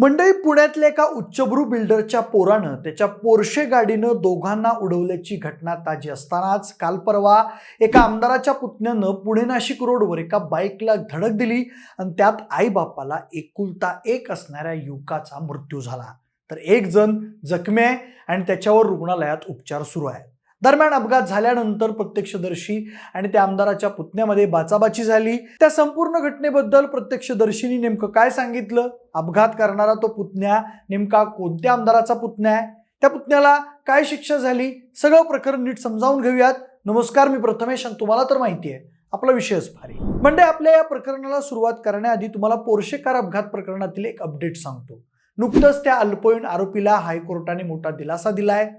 मंडळी पुण्यातल्या एका उच्चभ्रू बिल्डरच्या पोरानं त्याच्या पोरशे गाडीनं दोघांना उडवल्याची घटना ताजी असतानाच काल परवा एका आमदाराच्या पुतण्यानं पुणे नाशिक रोडवर एका बाईकला धडक दिली आणि त्यात आईबापाला एकुलता एक असणाऱ्या युवकाचा मृत्यू झाला. तर एक जण जखमी आहे आणि त्याच्यावर रुग्णालयात उपचार सुरू आहे दरम्यान अपघात झाल्यानंतर प्रत्यक्षदर्शी आणि त्या आमदाराच्या पुतण्यामध्ये बाचाबाची झाली. त्या संपूर्ण घटनेबद्दल प्रत्यक्षदर्शीनी नेमकं काय सांगितलं? अपघात करणारा तो पुतण्या नेमका कोणत्या आमदाराचा पुतण्या आहे? त्या पुतण्याला काय शिक्षा झाली? सगळं प्रकरण नीट समजावून घेऊयात. नमस्कार मी प्रथमेश आणि तुम्हाला तर माहिती आहे. आपला विषयच भारी म्हणजे आपल्या या प्रकरणाला सुरुवात करण्याआधी तुम्हाला पोर्शे कार अपघात प्रकरणातील एक अपडेट सांगतो. नुकतंच त्या अल्पवयीन आरोपीला हायकोर्टाने मोठा दिलासा दिलाय.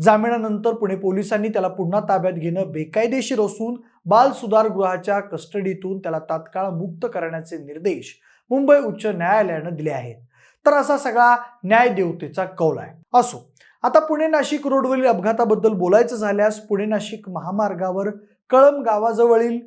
जामिनानंतर पुणे पोलिसांनी त्याला पुन्हा ताब्यात घेणं बेकायदेशीर असून बाल सुधारगृहाच्या कस्टडीतून त्याला तात्काळ मुक्त करण्याचे निर्देश मुंबई उच्च न्यायालयानं दिले आहेत. तर असा सगळा न्यायदेवतेचा कौल आहे. असो आता पुणे नाशिक रोडवरील अपघाताबद्दल बोलायचं झाल्यास पुणे नाशिक महामार्गावर कळम गावाजवळील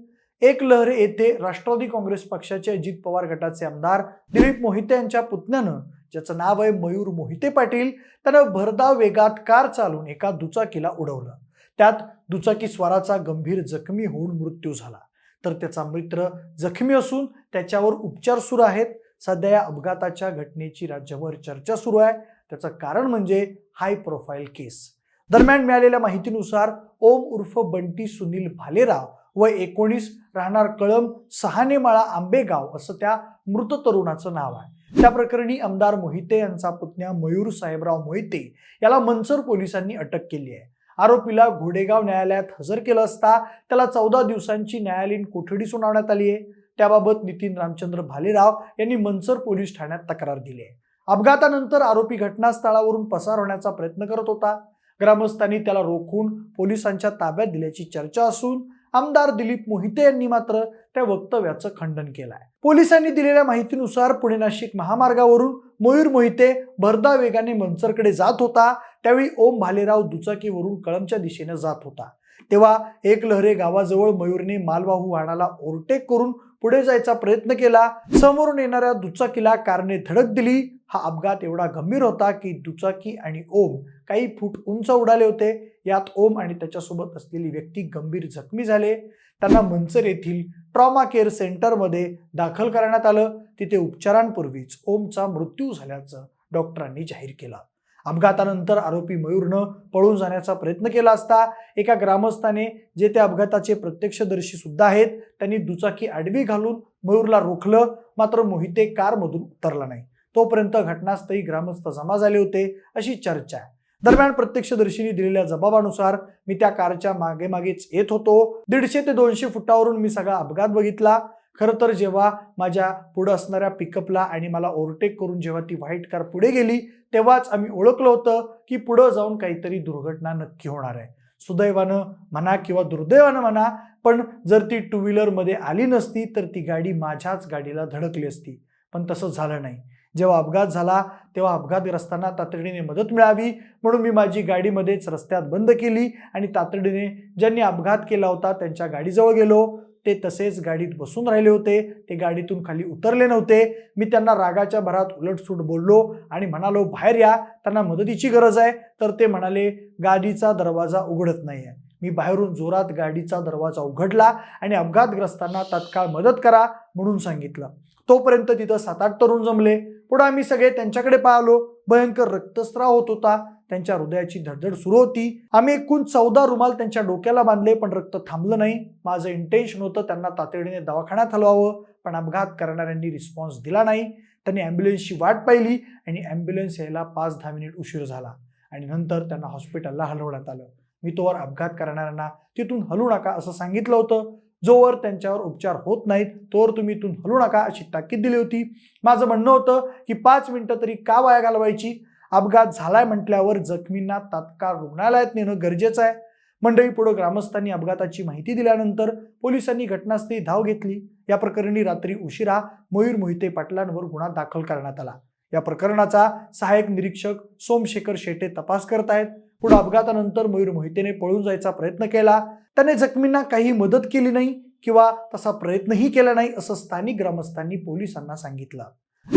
एक लहर येथे राष्ट्रवादी काँग्रेस पक्षाचे अजित पवार गटाचे आमदार दिलीप मोहिते यांच्या पुतण्यानं ज्याचं नाव आहे मयूर मोहिते पाटील त्यानं भरधाव वेगात कार चालून एका दुचाकीला उडवलं. त्यात दुचाकी स्वाराचा गंभीर जखमी होऊन मृत्यू झाला. तर त्याचा मित्र जखमी असून त्याच्यावर उपचार सुरू आहेत. सध्या या अपघाताच्या घटनेची राज्यभर चर्चा सुरू आहे. त्याचं कारण म्हणजे हाय प्रोफाईल केस दरम्यान मिळालेल्या माहितीनुसार ओम उर्फ बंटी सुनील भालेराव व एकोणीस राहणार कळम सहानेमाळा आंबेगाव असं त्या मृत तरुणाचं नाव आहे. त्या प्रकरणी आमदार मोहिते यांचा पुतण्या मयूर साहेबराव मोहिते याला मनसर पोलिसांनी अटक केली आहे. आरोपीला घोडेगाव न्यायालयात हजर केलं असता त्याला चौदा दिवसांची न्यायालयीन कोठडी सुनावण्यात आली आहे. त्याबाबत नितीन रामचंद्र भालेराव यांनी मनसर पोलीस ठाण्यात तक्रार दिली आहे. अपघातानंतर आरोपी घटनास्थळावरून पसार होण्याचा प्रयत्न करत होता. ग्रामस्थांनी त्याला रोखून पोलिसांच्या ताब्यात दिल्याची चर्चा असून आमदार दिलीप मोहिते यांनी मात्र त्या वक्तव्याचं खंडन केलं आहे पोलिसांनी दिलेल्या माहितीनुसार पुणे नाशिक महामार्गावरून मयूर मोहिते भरदा वेगाने मंचरकडे जात होता. त्यावेळी ओम भालेराव दुचाकीवरून कळमच्या दिशेने जात होता. तेव्हा एक लहरे गावाजवळ मयूरने मालवाहू वाहनाला ओव्हरटेक करून पुढे जायचा प्रयत्न केला. समोरून येणाऱ्या दुचाकीला कारने धडक दिली. हा अपघात एवढा गंभीर होता की दुचाकी आणि ओम काही फूट उंच उडाले होते. यात ओम आणि त्याच्यासोबत असलेली व्यक्ती गंभीर जखमी झाले. त्यांना मंचर येथील ट्रॉमा केअर सेंटरमध्ये दाखल करण्यात आलं. तिथे उपचारांपूर्वीच ओमचा मृत्यू झाल्याचं डॉक्टरांनी जाहीर केलं. अपघातानंतर आरोपी मयूरनं पळून जाण्याचा प्रयत्न केला असता एका ग्रामस्थाने जे त्या अपघाताचे प्रत्यक्षदर्शी सुद्धा आहेत त्यांनी दुचाकी आडवी घालून मयूरला रोखलं. मात्र मोहिते कारमधून उतरला नाही. तोपर्यंत घटनास्थळी ग्रामस्थ जमा झाले होते अशी चर्चा आहे. दरम्यान प्रत्यक्षदर्शींनी दिलेल्या जबाबानुसार मी त्या कारच्या मागे मागेच येत होतो. दीडशे ते दोनशे फुटावरून मी सगळा अपघात बघितला. खरं तर जेव्हा माझ्या पुढं असणाऱ्या पिकअपला आणि मला ओव्हरटेक करून जेव्हा ती व्हाईट कार पुढे गेली तेव्हाच आम्ही ओळखलं होतं की पुढं जाऊन काहीतरी दुर्घटना नक्की होणार आहे. सुदैवानं म्हणा किंवा दुर्दैवानं म्हणा पण जर ती टू व्हीलरमध्ये आली नसती तर ती गाडी माझ्याच गाडीला धडकली असती. पण तसं झालं नाही. जेव्हा अपघात झाला तेव्हा अपघातग्रस्तांना तातडीने मदत मिळावी. म्हणून मी माझी गाडीमध्येच रस्त्यात बंद केली आणि तातडीने ज्यांनी अपघात केला होता त्यांच्या गाडीजवळ गेलो. ते तसेच गाडीत बसून राहिले होते. ते गाडीतून खाली उतरले नव्हते. मी त्यांना रागाच्या भरात उलटसूट बोललो आणि म्हणालो बाहेर या. त्यांना मदतीची गरज आहे. तर ते म्हणाले गाडीचा दरवाजा उघडत नाही आहे मी बाहेरून जोरात गाडीचा दरवाजा उघडला आणि अपघातग्रस्तांना तात्काळ मदत करा म्हणून सांगितलं. तोपर्यंत तिथं सात आठ तरुण जमले. पुढे आम्ही सगळे त्यांच्याकडे पाहिलो. भयंकर रक्तस्राव होत होता. त्यांच्या हृदयाची धडधड सुरू होती. आम्ही एकूण चौदा रुमाल त्यांच्या डोक्याला बांधले पण रक्त थांबलं नाही. माझं इंटेन्शन होतं त्यांना तातडीने दवाखान्यात हलवावं पण अपघात करणाऱ्यांनी रिस्पॉन्स दिला नाही. त्यांनी ॲम्ब्युलन्सची वाट पाहिली आणि ॲम्ब्युलन्स यायला पाच दहा मिनिट उशीर झाला आणि नंतर त्यांना हॉस्पिटलला हलवण्यात आलं. मी तोवर अपघात करणाऱ्यांना तिथून हलू नका असं सांगितलं होतं. जोवर त्यांच्यावर उपचार होत नाहीत तोवर तुम्ही इथून हलू नका अशी ताकीद दिली होती. माझं म्हणणं होतं की पाच मिनटं तरी का वाया घालवायची? अपघात झालाय म्हटल्यावर जखमींना तात्काळ रुग्णालयात नेणं गरजेचं आहे. मंडळी पुढे ग्रामस्थांनी अपघाताची माहिती दिल्यानंतर पोलिसांनी घटनास्थळी धाव घेतली. या प्रकरणी रात्री उशिरा मयूर मोहिते पाटलांवर गुन्हा दाखल करण्यात आला. या प्रकरणाचा सहाय्यक निरीक्षक सोमशेखर शेटे तपास करत आहेत पुढे अपघातानंतर मयूर मोहितेने पळून जायचा प्रयत्न केला. त्याने जखमींना काही मदत केली नाही किंवा तसा प्रयत्नही केला नाही असं स्थानिक ग्रामस्थांनी पोलिसांना सांगितलं.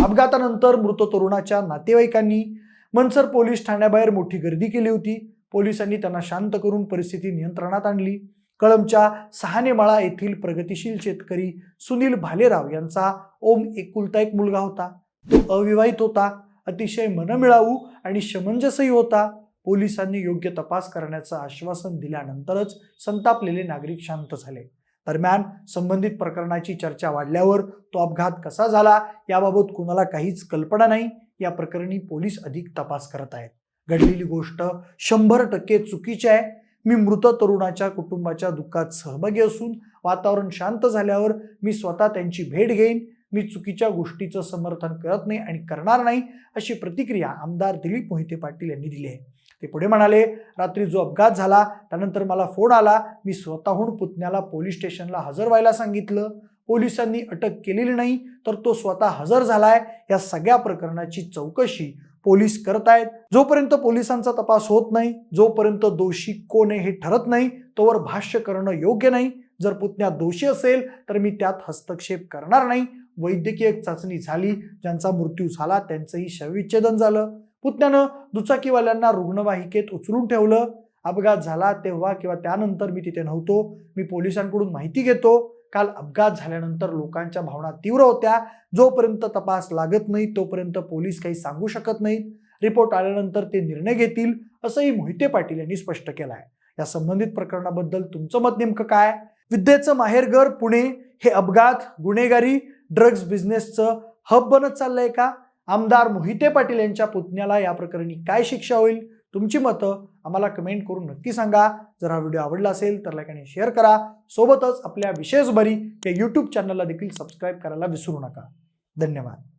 अपघातानंतर मृत तरुणाच्या नातेवाईकांनी मनसर पोलीस ठाण्याबाहेर मोठी गर्दी केली होती. पोलिसांनी त्यांना शांत करून परिस्थिती नियंत्रणात आणली. कळमच्या सहानेमाळा येथील प्रगतिशील शेतकरी सुनील भालेराव यांचा ओम एकुलता एक मुलगा होता. तो अविवाहित होता. अतिशय मनमिळावू आणि समंजसही होता. पोलिसांनी योग्य तपास करण्याचं आश्वासन दिल्यानंतरच संतापलेले नागरिक शांत झाले. दरम्यान संबंधित प्रकरणाची चर्चा वाढल्यावर तो अपघात कसा झाला याबाबत कुणाला काहीच कल्पना नाही. या प्रकरणी पोलीस अधिक तपास करत आहेत. घडलेली गोष्ट शंभर टक्के चुकीची आहे. मी मृत तरुणाच्या कुटुंबाच्या दुःखात सहभागी असून वातावरण शांत झाल्यावर मी स्वतः त्यांची भेट घेईन. मी चुकीच्या गोष्टीचं समर्थन करत नाही आणि करणार नाही अशी प्रतिक्रिया आमदार दिलीप मोहिते पाटील यांनी दिली आहे. ते पुढे म्हणाले रात्री जो अपघात झाला त्यानंतर मला फोन आला. मी स्वतःहून पुतण्याला पोलीस स्टेशनला हजर व्हायला सांगितलं. पोलिसांनी अटक केलेली नाही तर तो स्वतः हजर झालाय. या सगळ्या प्रकरणाची चौकशी पोलीस करत आहेत. जोपर्यंत पोलिसांचा तपास होत नाही जोपर्यंत दोषी कोण आहे हे ठरत नाही तोवर भाष्य करणं योग्य नाही. जर पुतण्या दोषी असेल तर मी त्यात हस्तक्षेप करणार नाही. वैद्यकीय चाचणी झाली ज्यांचा मृत्यू झाला त्यांचंही शवविच्छेदन झालं. पुतण्यानं दुचाकीवाल्यांना रुग्णवाहिकेत उचलून ठेवलं. अपघात झाला तेव्हा किंवा त्यानंतर मी तिथे नव्हतो. मी पोलिसांकडून माहिती घेतो. काल अपघात झाल्यानंतर लोकांच्या भावना तीव्र होत्या. जोपर्यंत तपास लागत नाही तोपर्यंत पोलीस काही सांगू शकत नाहीत. रिपोर्ट आल्यानंतर ते निर्णय घेतील असंही मोहिते पाटील यांनी स्पष्ट केलं आहे या संबंधित प्रकरणाबद्दल तुमचं मत नेमकं काय? विद्येचं माहेरघर पुणे. हे अपघात गुन्हेगारी ड्रग्ज बिझनेसचं हब बनत चाललंय का? आमदार मोहिते पाटील यांच्या पुतण्याला या प्रकरणी काय शिक्षा होईल? तुमची मतं आम्हाला कमेंट करून नक्की सांगा. जर हा व्हिडिओ आवडला असेल तर लाईक आणि शेअर करा. सोबतच आपल्या विशेष भरी या यूट्यूब चॅनलला देखील सबस्क्राईब करायला विसरू नका. धन्यवाद.